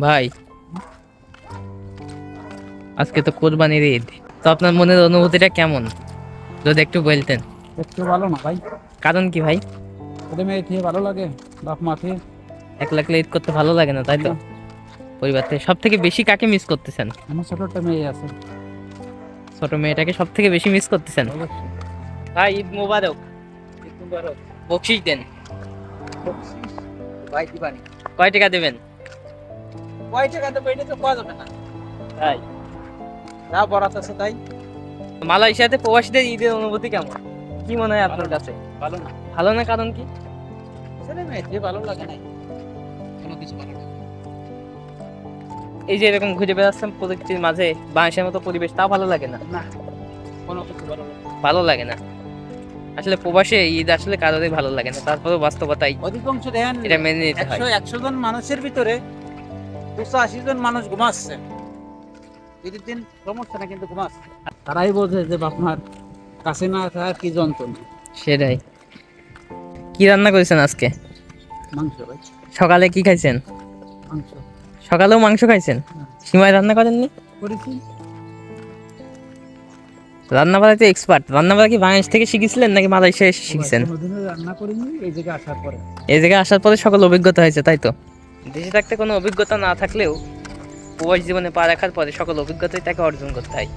ভাই আজকে তো কোরবানির ঈদ। তো আপনার মনের অনুভূতিটা কেমন? যদি একটু বলতেন। একটু ভালো না ভাই। কারণ কি ভাই? ছেলে মেয়ে থেকে ভালো লাগে বাপ মা থেকে একলা একলা ঈদ করতে ভালো লাগে না তাই তো। পরিবার থেকে সব থেকে বেশি কাকে মিস করতেছেন? আমার ছোট একটা মেয়ে আছে। ছোট মেয়েটাকে সব থেকে বেশি মিস করতেছেন? ভাই ঈদ মোবারক। বকশিস দেন। ভাই দিবানি। কয় টাকা দেবেন? কয় টাকা দেবো এটা তো পাওয়া যাবে না। তাই? যা বরাত আছে তাই। মালয়েশিয়াতে প্রবাসীদের ঈদের অনুভূতি কেমন? কি মনে হয় আপনার কাছে? ভালো না। ভালো না কারণ কি? ছেলে মেয়ে ভালো লাগে না কোনো কিছু ভালো লাগে এই যে এরকম ঘুরে বেড়াচ্ছেন প্রযুক্তির মাঝে বাংলাদেশের মতো পরিবেশ তাও ভালো লাগে না? না কোনো কিছু ভালো লাগে না। ভালো লাগে না? আসলে প্রবাসে ঈদ আসলে কারোরই ভালো লাগে না তারপরে বাস্তবতাই অধিকাংশ দেখেন এটা মেনে নিতে হয়। একশো জন মানুষের ভিতরে দুশো আশি জন মানুষ ঘুমাচ্ছে। দিন সমস্যা না কিন্তু ঘুমাচ্ছে। তারাই বোঝে যে বাপ মার কাছে না থাকার কি যন্ত্রণা। সেটাই। কি রান্না করেছেন আজকে? মাংস ভাই। সকালে কি খাইছেন? মাংস। সকালেও মাংস খাইছেন? হ্যাঁ। সীমায় রান্না করেননি? করেছি। রান্না বাড়াতে এক্সপার্ট রান্না বাড়া কি বাংলাদেশ থেকে শিখেছিলেন নাকি মালয়েশিয়া এসে শিখেছেন? রান্না করিনি এই জায়গায় আসার পরে। এই জায়গায় আসার পরে সকল অভিজ্ঞতা হয়েছে তাই তো? দেশে থাকতে কোনো অভিজ্ঞতা না থাকলেও প্রবাস জীবনে পা রাখার পরে সকল অভিজ্ঞতাই তাকে অর্জন করতে হয়।